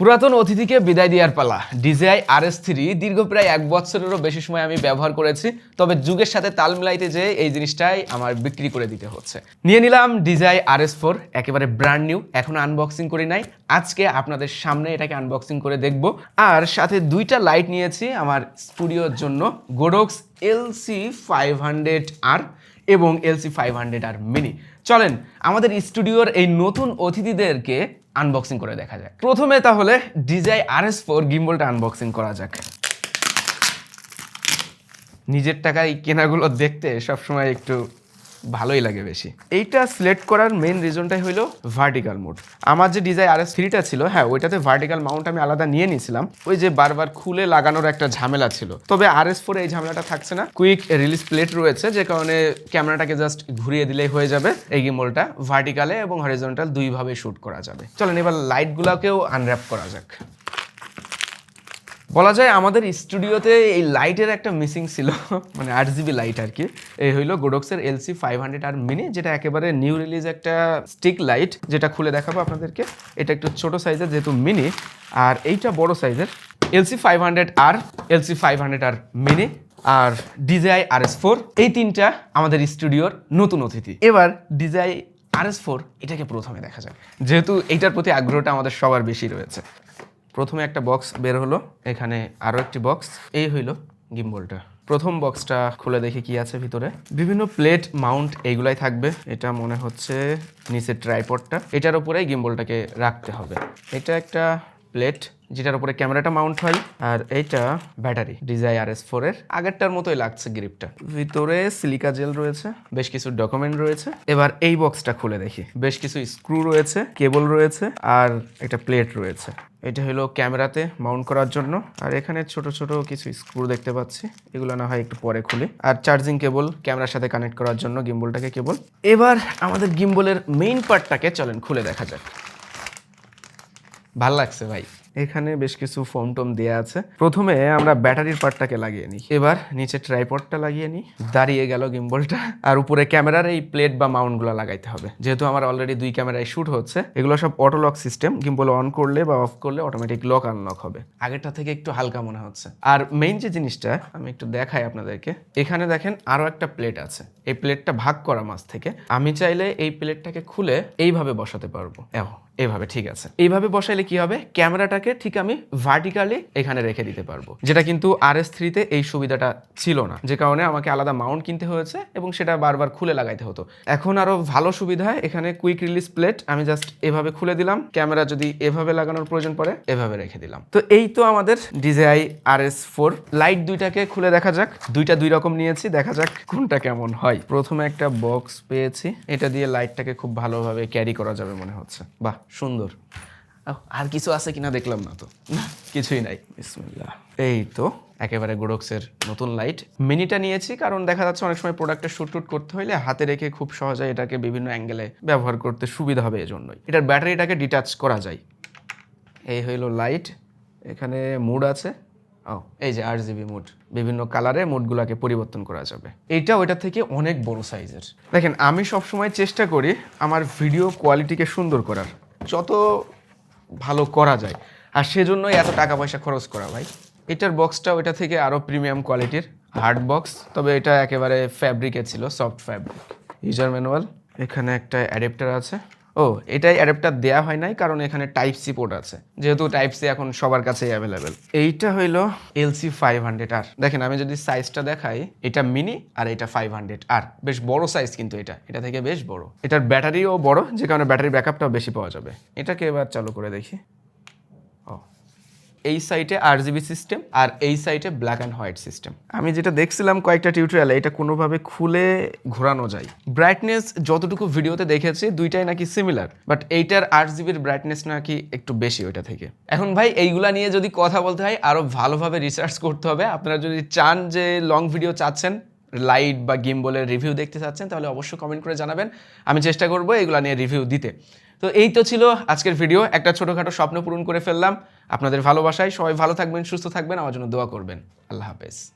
পুরাতন অতিথিকে বিদায় দেওয়ার পালা। ডিজিআই আর এস থ্রি দীর্ঘ প্রায় এক বছরেরও বেশি সময় আমি ব্যবহার করেছি, তবে যুগের সাথে তাল মিলাইতে যে এই জিনিসটাই আমার বিক্রি করে দিতে হচ্ছে। নিয়ে নিলাম ডিজিআই আর এস ফোর, একেবারে ব্র্যান্ড নিউ এখনও আনবক্সিং করি নাই। আজকে আপনাদের সামনে এটাকে আনবক্সিং করে দেখব। আর সাথে দুইটা লাইট নিয়েছি আমার স্টুডিওর জন্য Godox LC five hundred R এবং LC five hundred R mini চলেন, আমাদের স্টুডিওর এই নতুন অতিথিদেরকে আনবক্সিং করে দেখা যাক। প্রথমে তাহলে ডিজাই আর এস ফোর গিম্বলটা আনবক্সিং করা যাক। নিজের টাকায় কেনাগুলো দেখতে সবসময় একটু ভালোই লাগে বেশি। এইটা সিলেক্ট করার মেন রিজনটাই হলো ভার্টিক্যাল মোড আমার যে ডিজাই আর এস থ্রিটা ছিল হ্যাঁ ওইটাতে ভার্টিক্যাল মাউন্ট আমি আলাদা নিয়ে নিয়েছিলাম। ওই যে বারবার খুলে লাগানোর একটা ঝামেলা ছিল। তবে আর এস ফোরে এই ঝামেলাটা থাকছে না। কুইক রিলিজ প্লেট রয়েছে, যে কারণে ক্যামেরাটাকে জাস্ট ঘুরিয়ে দিলেই হয়ে যাবে এই গিম্বলটা ভার্টিক্যালে এবং হরিজন্টাল দুইভাবে শ্যুট করা যাবে। চলেন, এবার লাইটগুলোকেও আনর্যাপ করা যাক। বলা যায় আমাদের স্টুডিওতে এই লাইটের একটা মিসিং ছিল মানে আট জিবি লাইট আর কি। এই হইল গোডক্সের LC five hundred R mini যেটা একেবারে নিউ রিলিজ একটা স্টিক লাইট যেটা খুলে দেখাবো আপনাদেরকে। এটা একটু ছোট সাইজের যেহেতু মিনি আর এইটা বড় সাইজের LC five hundred R LC five hundred R mini আর ডিজাই আর এস ফোর এই তিনটা আমাদের স্টুডিওর নতুন অতিথি। এবার ডিজাই আর এস ফোর এটাকে প্রথমে দেখা যাক। যেহেতু এইটার প্রতি আগ্রহটা আমাদের সবার বেশি রয়েছে। প্রথমে একটা বক্স বের হলো, এখানে আরও একটি বক্স এই হইল গিম্বলটা। প্রথম বক্সটা খুলে দেখি কি আছে ভিতরে। বিভিন্ন প্লেট মাউন্ট এইগুলাই থাকবে। এটা মনে হচ্ছে নিচের ট্রাইপডটা এটার উপরেই গিম্বলটাকে রাখতে হবে। এটা একটা প্লেট যেটার উপরে ক্যামেরাটা মাউন্ট হয়, আর এইটা ব্যাটারি ডিজাই আর এস ফোরের আগেরটার মতোই লাগছে গ্রিপটা ভিতরে সিলিকা জেল রয়েছে, বেশ কিছু ডকুমেন্ট রয়েছে। এবার এই বক্সটা খুলে দেখি। বেশ কিছু স্ক্রু রয়েছে কেবল রয়েছে, আর একটা প্লেট রয়েছে। এটা হলো ক্যামেরাতে মাউন্ট করার জন্য। আর এখানে ছোট ছোট কিছু স্ক্রু দেখতে পাচ্ছি। এগুলো না হয় একটু পরে খুলে। আর চার্জিং কেবল, ক্যামেরার সাথে কানেক্ট করার জন্য গিম্বলটাকে কেবল। এবার আমাদের গিম্বলের মেইন পার্টটাকে চলেন খুলে দেখা যাক। ভালো লাগছে ভাই। এখানে বেশ কিছু ফোম টোম দেওয়া আছে। প্রথমে আমরা ব্যাটারির পার্টটাকে লাগিয়ে নিই। এবার নিচে ট্রাইপডটা লাগিয়ে নিই। দাঁড়িয়ে গেল গিম্বলটা আর উপরে ক্যামেরার এই প্লেট বা মাউন্টগুলো লাগাইতে হবে। যেহেতু আমার অলরেডি দুই ক্যামেরায় শ্যুট হচ্ছে, এগুলো সব auto lock system gimbal on করলে বা অফ করলে অটোমেটিক লক আনলক হবে। আগেরটা থেকে একটু হালকা মনে হচ্ছে। আর মেইন যে জিনিসটা, আমি একটু দেখাই আপনাদেরকে। এখানে দেখেন আরও একটা প্লেট আছে। এই প্লেটটা ভাগ করা মাছ থেকে। আমি চাইলে এই প্লেটটাকে খুলে এইভাবে বসাতে পারব। এও এইভাবে ঠিক আছে। এইভাবে বসাইলে কি হবে? ক্যামেরাটাকে ঠিক আমি ভার্টিক্যালি এখানে রেখে দিতে পারব। যেটা কিন্তু আর এস থ্রিতে এই সুবিধাটা ছিল না। যে কারণে আমাকে আলাদা মাউন্ট কিনতে হয়েছে এবং সেটা বারবার খুলে লাগাইতে হতো। এখন আরও ভালো সুবিধায় এখানে কুইক রিলিজ প্লেট আমি জাস্ট এভাবে খুলে দিলাম। ক্যামেরা যদি এভাবে লাগানোর প্রয়োজন পড়ে, এভাবে রেখে দিলাম। তো এই তো আমাদের DJI R S four light দুইটাকে খুলে দেখা যাক। দুইটা দুই রকম নিয়েছি। দেখা যাক কোনটা কেমন হয়। প্রথমে একটা বক্স পেয়েছি। এটা দিয়ে লাইটটাকে খুব ভালোভাবে ক্যারি করা যাবে মনে হচ্ছে। বাহ! সুন্দর। আর কিছু আছে কিনা দেখলাম না তো। কিছুই নাই। বিসমিল্লাহ। এই তো একেবারে গোডক্সের নতুন লাইট মিনিটা নিয়েছি কারণ দেখা যাচ্ছে অনেক সময় প্রোডাক্টের শুট টুট করতে হলে হাতে রেখে খুব সহজে এটাকে বিভিন্ন অ্যাঙ্গেলে ব্যবহার করতে সুবিধা হবে এজন্যই। এটার ব্যাটারিটাকে ডিটাচ করা যায়। এই হইল লাইট এখানে মুড আছে। ও এই যে আর জিবি মুড বিভিন্ন কালারে মুডগুলোকে পরিবর্তন করা যাবে। এইটা ওইটা থেকে অনেক বড় সাইজের দেখেন আমি সবসময় চেষ্টা করি আমার ভিডিও কোয়ালিটিকে সুন্দর করার। যত ভালো করা যায়। আর সেজন্যই এত টাকা পয়সা খরচ করা, ভাই। এটার বক্সটা ওইটা থেকে আরও প্রিমিয়াম কোয়ালিটির হার্ড বক্স তবে এটা একেবারে ফ্যাব্রিকে ছিল সফট ফ্যাব্রিক ইউজার ম্যানুয়াল এখানে একটা অ্যাডেপ্টার আছে। ও, এটাই অ্যাডাপ্টার দেয়া হয় নাই, কারণ এখানে টাইপ সি পোর্ট আছে। যেহেতু টাইপ সি এখন সবার কাছেই অ্যাভেলেবেল এইটা হইল এলসি ফাইভ হান্ড্রেড আর দেখেন, আমি যদি সাইজটা দেখাই, এটা মিনি আর এটা ফাইভ হান্ড্রেড আর বেশ বড় সাইজ কিন্তু এটা এটা থেকে বেশ বড়। এটার ব্যাটারিও বড়, যে কারণে ব্যাটারি ব্যাকআপটাও বেশি পাওয়া যাবে। এটাকে এবার চালু করে দেখি। এই সাইটে আর জিবি সিস্টেম আর এই সাইটে ব্ল্যাক অ্যান্ড হোয়াইট সিস্টেম আমি যেটা দেখছিলাম কয়েকটা টিউটোরিয়ালে এটা কোনোভাবে খুলে ঘোরানো যায়। ব্রাইটনেস যতটুকু ভিডিওতে দেখেছি দুইটাই নাকি সিমিলার বাট এইটার আট জিবির ব্রাইটনেস নাকি একটু বেশি ওইটা থেকে। এখন ভাই এইগুলা নিয়ে যদি কথা বলতে হয় আরও ভালোভাবে রিসার্চ করতে হবে। আপনারা যদি চান যে লং ভিডিও চাচ্ছেন লাইট বা গিম্বলের রিভিউ দেখতে চাচ্ছেন তাহলে অবশ্যই কমেন্ট করে জানাবেন। আমি চেষ্টা করব এগুলা নিয়ে রিভিউ দিতে। তো এই তো ছিল আজকের ভিডিও একটা ছোটোখাটো স্বপ্ন পূরণ করে ফেললাম। আপনাদের ভালোবাসায় সবাই ভালো থাকবেন সুস্থ থাকবেন আমার জন্য দোয়া করবেন। আল্লাহ হাফেজ।